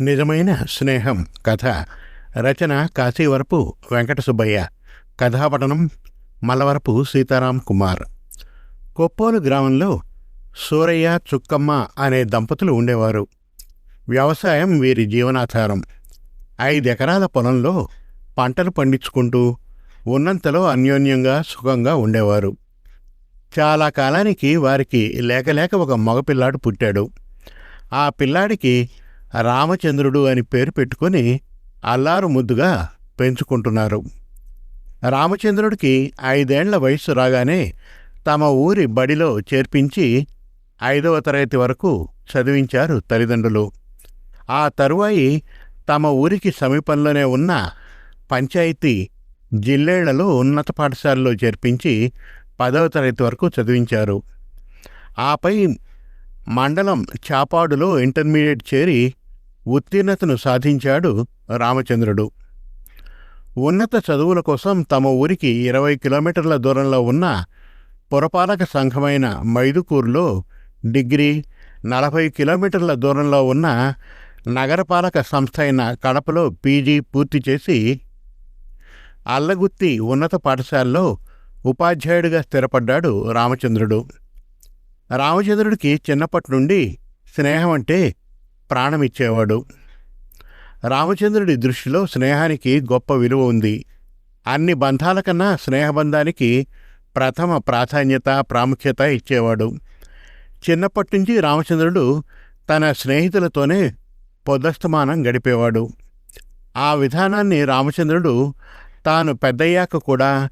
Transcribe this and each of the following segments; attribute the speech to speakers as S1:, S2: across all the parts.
S1: నిజమైన స్నేహం కథ రచన కాశీవరపు వెంకట సుబ్బయ్య కథాపఠనం మలవరపు సీతారాం కుమార్. కొప్పోలు గ్రామంలో సూరయ్య చుక్కమ్మ అనే దంపతులు ఉండేవారు. వ్యవసాయం వీరి జీవనాధారం. ఐదెకరాల పొలంలో పంటలు పండించుకుంటూ ఉన్నంతలో అన్యోన్యంగా సుఖంగా ఉండేవారు. చాలా కాలానికి వారికి లేకలేక ఒక మగపిల్లాడు పుట్టాడు. ఆ పిల్లాడికి రామచంద్రుడు అని పేరు పెట్టుకొని అల్లారు ముద్దుగా పెంచుకుంటున్నారు. రామచంద్రుడికి ఐదేళ్ళ వయస్సు రాగానే తమ ఊరి బడిలో చేర్పించి ఐదవ తరగతి వరకు చదివించారు తల్లిదండ్రులు. ఆ తరువాయి తమ ఊరికి సమీపంలోనే ఉన్న పంచాయతీ జిల్లేళ్ళలో ఉన్నత పాఠశాలలో చేర్పించి పదవ తరగతి వరకు చదివించారు. ఆపై మండలం చాపాడులో ఇంటర్మీడియట్ చేరి ఉత్తీర్ణతను సాధించాడు రామచంద్రుడు. ఉన్నత చదువుల కోసం తమ ఊరికి ఇరవై కిలోమీటర్ల దూరంలో ఉన్న పురపాలక సంఘమైన మైదుకూరులో డిగ్రీ నలభై కిలోమీటర్ల దూరంలో ఉన్న నగరపాలక సంస్థ అయిన కడపలో పీజీ పూర్తి చేసి అల్లగుత్తి ఉన్నత పాఠశాలలో ఉపాధ్యాయుడిగా స్థిరపడ్డాడు రామచంద్రుడు. రామచంద్రుడికి చిన్నప్పటి నుండి స్నేహం అంటే ప్రాణమిచ్చేవాడు. రామచంద్రుడి దృష్టిలో స్నేహానికి గొప్ప విలువ ఉంది. అన్ని బంధాల కన్నా స్నేహబంధానికి ప్రథమ ప్రాధాన్యత ప్రాముఖ్యత ఇచ్చేవాడు. చిన్నప్పటి నుంచి రామచంద్రుడు తన స్నేహితులతోనే పొదస్తమానం గడిపేవాడు. ఆ విధానాన్ని రామచంద్రుడు తాను పెద్దయ్యాక కూడా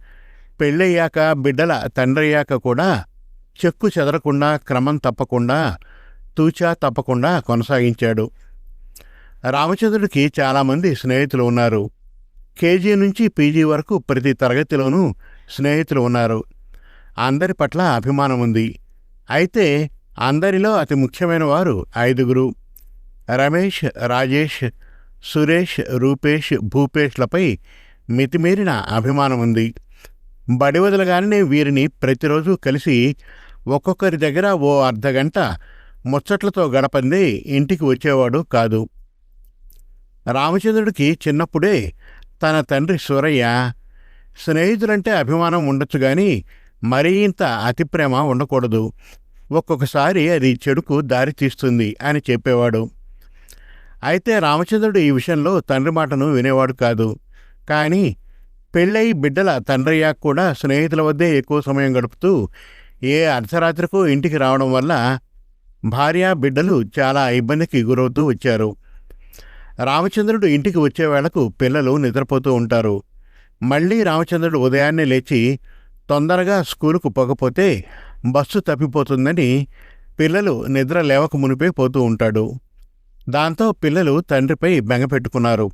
S1: పెళ్ళయ్యాక బిడ్డల తండ్రయ్యాక కూడా చెక్కు చెదరకుండా క్రమం తప్పకుండా తూచా తప్పకుండా కొనసాగించాడు. రామచంద్రుడికి చాలామంది స్నేహితులు ఉన్నారు. కేజీ నుంచి పీజీ వరకు ప్రతి తరగతిలోనూ స్నేహితులు ఉన్నారు. అందరి పట్ల అభిమానం ఉంది. అయితే అందరిలో అతి ముఖ్యమైన వారు ఐదుగురు. రమేష్ రాజేష్ సురేష్ రూపేష్ భూపేష్లపై మితిమీరిన అభిమానం ఉంది. బడివదలగానే వీరిని ప్రతిరోజు కలిసి ఒక్కొక్కరి దగ్గర ఓ అర్ధగంట ముచ్చట్లతో గడపంది ఇంటికి వచ్చేవాడు కాదు. రామచంద్రుడికి చిన్నప్పుడే తన తండ్రి సూరయ్య స్నేహితులంటే అభిమానం ఉండొచ్చు గాని మరీ ఇంత అతిప్రేమ ఉండకూడదు. ఒక్కొక్కసారి అది చెడుకు దారి తీస్తుంది అని చెప్పేవాడు. అయితే రామచంద్రుడు ఈ విషయంలో తండ్రి మాటను వినేవాడు కాదు. కానీ పెళ్ళై బిడ్డల తండ్రయ్యాక కూడా స్నేహితుల వద్దే ఎక్కువ సమయం గడుపుతూ ఏ అర్ధరాత్రికు ఇంటికి రావడం వల్ల భార్య బిడ్డలు చాలా ఇబ్బందికి గురవుతూ వచ్చారు. రామచంద్రుడు ఇంటికి వచ్చే వేళకు పిల్లలు నిద్రపోతూ ఉంటారు. మళ్ళీ రామచంద్రుడు ఉదయాన్నే లేచి తొందరగా స్కూలుకు పోకపోతే బస్సు తప్పిపోతుందని పిల్లలు నిద్ర లేవక మునిపే పోతూ ఉంటాడు. దాంతో పిల్లలు తండ్రిపై బెంగపెట్టుకున్నారు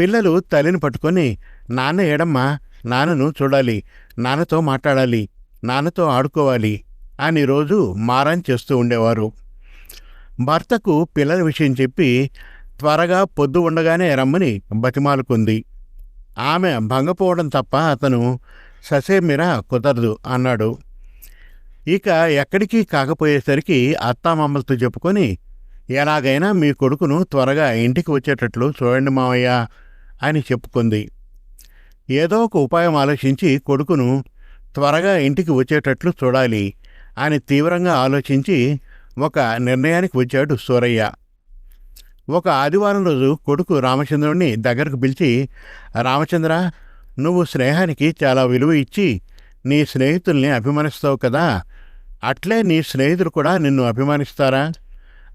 S1: పిల్లలు తల్లిని పట్టుకొని నాన్న ఏడమ్మా నాన్నను చూడాలి నాన్నతో మాట్లాడాలి నాన్నతో ఆడుకోవాలి అని రోజు మారం చేస్తూ ఉండేవారు. భర్తకు పిల్లల విషయం చెప్పి త్వరగా పొద్దు ఉండగానే రమ్మని బతిమాలుకుంది. ఆమె భంగపోవడం తప్ప అతను ససేమిరా కుదరదు అన్నాడు. ఇక ఎక్కడికి కాకపోయేసరికి అత్తామామలతో చెప్పుకొని ఎలాగైనా మీ కొడుకును త్వరగా ఇంటికి వచ్చేటట్లు చూడండి మావయ్య అని చెప్పుకుంది. ఏదో ఒక ఉపాయం ఆలోచించి కొడుకును త్వరగా ఇంటికి వచ్చేటట్లు చూడాలి అని తీవ్రంగా ఆలోచించి ఒక నిర్ణయానికి వచ్చాడు సూరయ్య. ఒక ఆదివారం రోజు కొడుకు రామచంద్రుడిని దగ్గరకు పిలిచి రామచంద్ర నువ్వు స్నేహానికి చాలా విలువ ఇచ్చి నీ స్నేహితుల్ని అభిమానిస్తావు కదా అట్లే నీ స్నేహితులు కూడా నిన్ను అభిమానిస్తారా?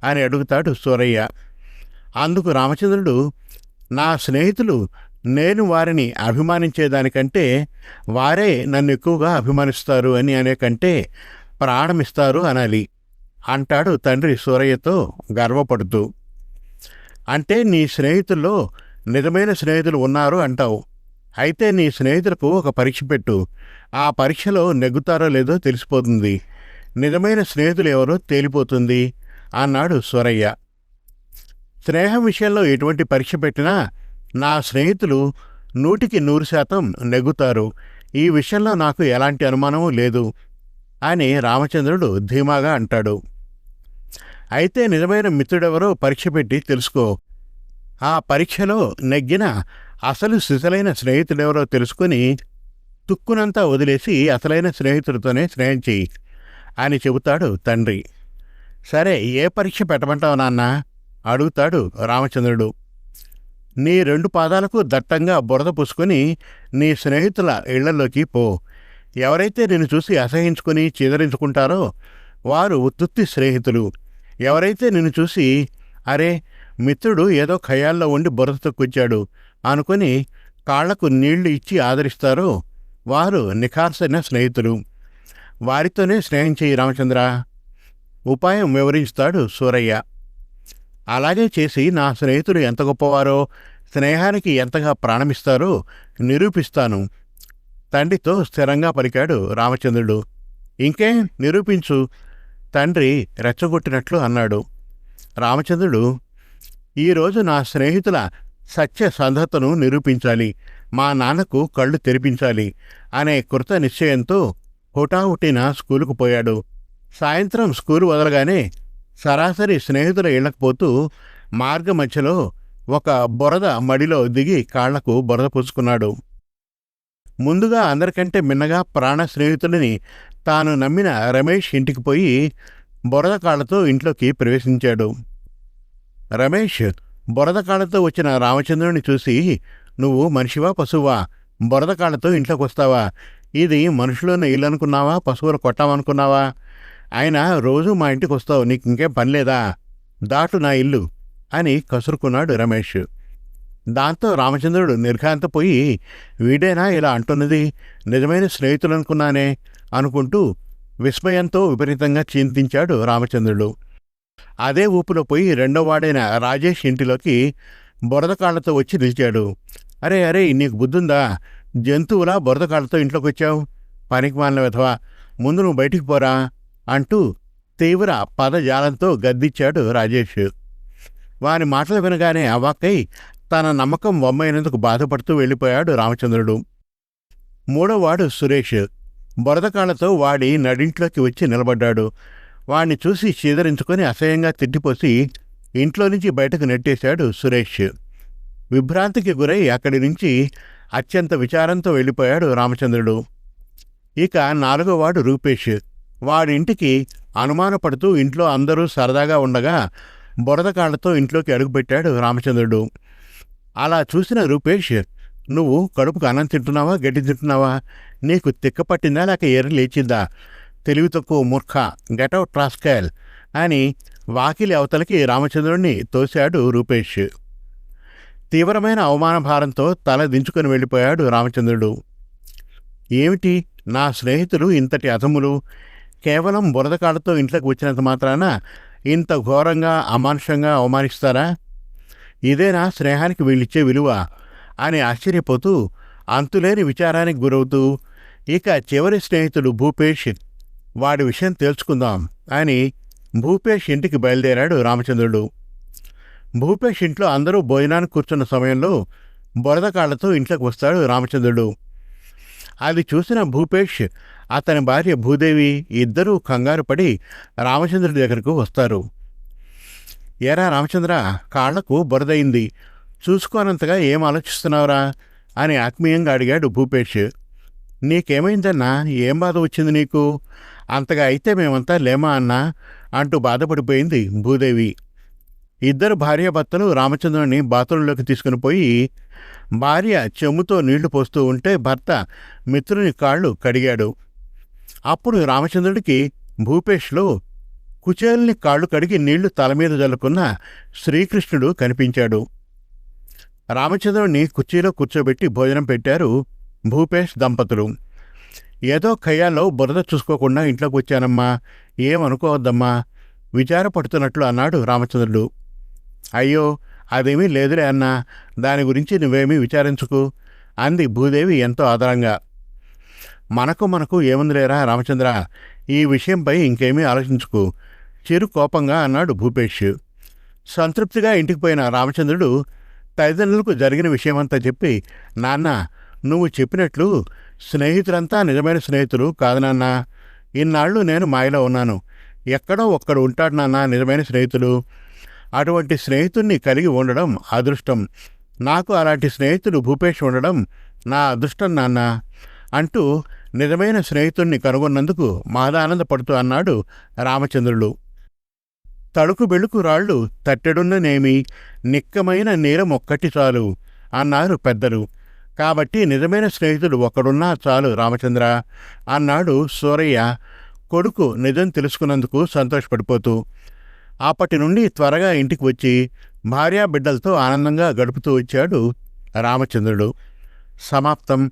S1: అని అడుగుతాడు సూరయ్య. అందుకు రామచంద్రుడు నా స్నేహితులు నేను వారిని అభిమానించేదానికంటే వారే నన్ను ఎక్కువగా అభిమానిస్తారు అని అనే కంటే ప్రాణమిస్తారు అనాలి అంటాడు తండ్రి సూరయ్యతో గర్వపడుతూ. అంటే నీ స్నేహితుల్లో నిజమైన స్నేహితులు ఉన్నారు అంటావు. అయితే నీ స్నేహితులకు ఒక పరీక్ష పెట్టు. ఆ పరీక్షలో నెగ్గుతారో లేదో తెలిసిపోతుంది. నిజమైన స్నేహితులు ఎవరో తేలిపోతుంది అన్నాడు సూరయ్య. స్నేహం విషయంలో ఎటువంటి పరీక్ష పెట్టినా నా స్నేహితులు నూటికి నూరు శాతం నెగ్గుతారు. ఈ విషయంలో నాకు ఎలాంటి అనుమానమూ లేదు అని రామచంద్రుడు ధీమాగా అంటాడు. అయితే నిజమైన మిత్రుడెవరో పరీక్ష పెట్టి తెలుసుకో. ఆ పరీక్షలో నెగ్గిన అసలు సిసలైన స్నేహితుడెవరో తెలుసుకుని తుక్కునంతా వదిలేసి అసలైన స్నేహితుడితోనే స్నేహం చెయ్యి అని చెబుతాడు తండ్రి. సరే ఏ పరీక్ష పెట్టమంటావు నాన్నా? అడుగుతాడు రామచంద్రుడు. నీ రెండు పాదాలకు దట్టంగా బురద పూసుకొని నీ స్నేహితుల ఇళ్ళలోకి పో. ఎవరైతే నిన్ను చూసి అసహించుకుని చిదరించుకుంటారో వారు ఉత్తుత్తి స్నేహితులు. ఎవరైతే నిన్ను చూసి అరే మిత్రుడు ఏదో ఖయాల్లో ఉండి బురద తొక్కుచ్చాడు అనుకుని కాళ్ళకు నీళ్ళు ఇచ్చి ఆదరిస్తారో వారు నిఖార్సైన స్నేహితులు. వారితోనే స్నేహం చేయి రామచంద్ర. ఉపాయం వివరిస్తాడు సూరయ్య. అలాగే చేసి నా స్నేహితుడు ఎంత గొప్పవారో స్నేహానికి ఎంతగా ప్రాణమిస్తారో నిరూపిస్తాను. తండ్రితో స్థిరంగా పలికాడు రామచంద్రుడు. ఇంకే నిరూపించు తండ్రి రెచ్చగొట్టినట్లు అన్నాడు. రామచంద్రుడు ఈరోజు నా స్నేహితుల సత్య సంధతను నిరూపించాలి మా నాన్నకు కళ్ళు తెరిపించాలి అనే కృత నిశ్చయంతో హుటాహుటిన స్కూలుకు పోయాడు. సాయంత్రం స్కూలు వదలగానే సరాసరి స్నేహితుల ఇళ్ళకపోతూ మార్గ మధ్యలో ఒక బురద మడిలో దిగి కాళ్ళకు బురద పూసుకున్నాడు. ముందుగా అందరికంటే మిన్నగా ప్రాణ స్నేహితుడిని తాను నమ్మిన రమేష్ ఇంటికి పోయి బురద కాళ్ళతో ఇంట్లోకి ప్రవేశించాడు. రమేష్ బురద కాళ్ళతో వచ్చిన రామచంద్రుని చూసి నువ్వు మనిషివా పశువా? బురద కాళ్ళతో ఇంట్లోకి వస్తావా ఇది మనుషులను ఇల్లు అనుకున్నావా? పశువులు కొట్టామనుకున్నావా ఆయన రోజు మా ఇంటికి వస్తావు నీకు ఇంకేం పనిలేదా దాటు నా ఇల్లు అని కసురుకున్నాడు రమేష్. దాంతో రామచంద్రుడు నిర్ఘాంతపోయి వీడేనా ఇలా అంటున్నది? నిజమైన స్నేహితులనుకున్నానే అనుకుంటూ విస్మయంతో విపరీతంగా చింతించాడు రామచంద్రుడు. అదే ఊపులో పోయి రెండోవాడైన రాజేష్ ఇంటిలోకి బురదకాళ్ళతో వచ్చి నిలిచాడు. అరే అరే నీకు బుద్ధుందా? జంతువులా బురదకాళ్ళతో ఇంట్లోకి వచ్చావు పనికి మాలిన విధవా? ముందు నువ్వు బయటికి పోరా. అంటూ తీవ్ర పదజాలంతో గద్దిచ్చాడు రాజేష్. వారి మాటలు వినగానే అవాక్కై తన నమ్మకం వమ్మైనందుకు బాధపడుతూ వెళ్ళిపోయాడు రామచంద్రుడు. మూడోవాడు సురేష్. బురదకాళ్ళతో వాడి నడింట్లోకి వచ్చి నిలబడ్డాడు. వాణ్ణి చూసి చీదరించుకొని అసహ్యంగా తిట్టిపోసి ఇంట్లో నుంచి బయటకు నెట్టేశాడు సురేష్. విభ్రాంతికి గురై అక్కడి నుంచి అత్యంత విచారంతో వెళ్ళిపోయాడు రామచంద్రుడు. ఇక నాలుగోవాడు రూపేష్. వాడింటికి అనుమానపడుతూ ఇంట్లో అందరూ సరదాగా ఉండగా బురద కాళ్ళతో ఇంట్లోకి అడుగుపెట్టాడు రామచంద్రుడు. అలా చూసిన రూపేష్ నువ్వు కడుపుకు అన్నం తింటున్నావా గడ్డి తింటున్నావా? నీకు తిక్క పట్టిందా లేక ఎర్ర లేచిందా? తెలివి తక్కువ మూర్ఖ గెటౌట్ ట్రాస్కాయల్ అని వాకిలి అవతలకి రామచంద్రుడిని తోశాడు రూపేష్. తీవ్రమైన అవమాన భారంతో తల దించుకొని వెళ్ళిపోయాడు రామచంద్రుడు. ఏమిటి? నా స్నేహితులు ఇంతటి అధములు కేవలం బురదకాళ్ళతో ఇంట్లోకి వచ్చినంత మాత్రాన ఇంత ఘోరంగా అమానుషంగా అవమానిస్తారా? ఇదేనా స్నేహానికి వీళ్ళిచ్చే విలువ? అని ఆశ్చర్యపోతూ అంతులేని విచారానికి గురవుతూ ఇక చివరి స్నేహితుడు భూపేష్ వాడి విషయం తెలుసుకుందాం అని భూపేష్ ఇంటికి బయలుదేరాడు రామచంద్రుడు. భూపేష్ ఇంట్లో అందరూ భోజనానికి కూర్చున్న సమయంలో బురదకాళ్ళతో ఇంట్లోకి వస్తాడు రామచంద్రుడు. అది చూసిన భూపేష్ అతని భార్య భూదేవి ఇద్దరూ కంగారు పడి రామచంద్రుడి దగ్గరకు వస్తారు. ఏరా రామచంద్ర కాళ్ళకు బురదయింది. చూసుకోనంతగా ఏం ఆలోచిస్తున్నావురా? అని ఆత్మీయంగా అడిగాడు భూపేష్. నీకేమైందన్నా? ఏం బాధ వచ్చింది నీకు? అంతగా అయితే మేమంతా లేమా అన్నా? అంటూ బాధపడిపోయింది భూదేవి. ఇద్దరు భార్యాభర్తలు రామచంద్రుని బాత్రూంలోకి తీసుకుని పోయి భార్య చెమ్ముతో నీళ్ళు పోస్తూ ఉంటే భర్త మిత్రుని కాళ్ళు కడిగాడు. అప్పుడు రామచంద్రుడికి భూపేష్లో కుచేల్ని కాళ్ళు కడిగి నీళ్ళు తలమీద జల్లుకున్న శ్రీకృష్ణుడు కనిపించాడు. రామచంద్రుడిని కుర్చీలో కూర్చోబెట్టి భోజనం పెట్టారు భూపేష్ దంపతులు. ఏదో ఖయాల్లో బురద చూసుకోకుండా ఇంట్లోకి వచ్చానమ్మా ఏమనుకోవద్దమ్మా విచారపడుతున్నట్లు అన్నాడు రామచంద్రుడు. అయ్యో అదేమీ లేదులే అన్నా దాని గురించి నువ్వేమీ విచారించుకు అంది భూదేవి ఎంతో ఆదరంగా. మనకు మనకు ఏముందిలేరా రామచంద్ర? ఈ విషయంపై ఇంకేమీ ఆలోచించుకు. చిరు కోపంగా అన్నాడు భూపేష్. సంతృప్తిగా ఇంటికి పోయిన రామచంద్రుడు తల్లిదండ్రులకు జరిగిన విషయమంతా చెప్పి నాన్న నువ్వు చెప్పినట్లు స్నేహితులంతా నిజమైన స్నేహితులు కాదు నాన్న. ఇన్నాళ్ళు నేను మాయలో ఉన్నాను. ఎక్కడో ఒక్కడు ఉంటాడు నాన్న నిజమైన స్నేహితులు. అటువంటి స్నేహితుణ్ణి కలిగి ఉండడం అదృష్టం. నాకు అలాంటి స్నేహితుడు భూపేష్ ఉండడం నా అదృష్టం నాన్న అంటూ నిజమైన స్నేహితుణ్ణి కనుగొన్నందుకు మాదానందపడుతూ అన్నాడు రామచంద్రుడు తడుకు బెళుకు రాళ్ళు తట్టెడున్ననేమి? నిక్కమైన నీరం ఒక్కటి చాలు అన్నారు పెద్దలు. కాబట్టి నిజమైన స్నేహితుడు ఒకడున్నా చాలు రామచంద్ర అన్నాడు సూరయ్య. కొడుకు నిజం తెలుసుకున్నందుకు సంతోషపడిపోతూ. అప్పటి నుండి త్వరగా ఇంటికి వచ్చి భార్యా బిడ్డలతో ఆనందంగా గడుపుతూ వచ్చాడు రామచంద్రుడు. సమాప్తం.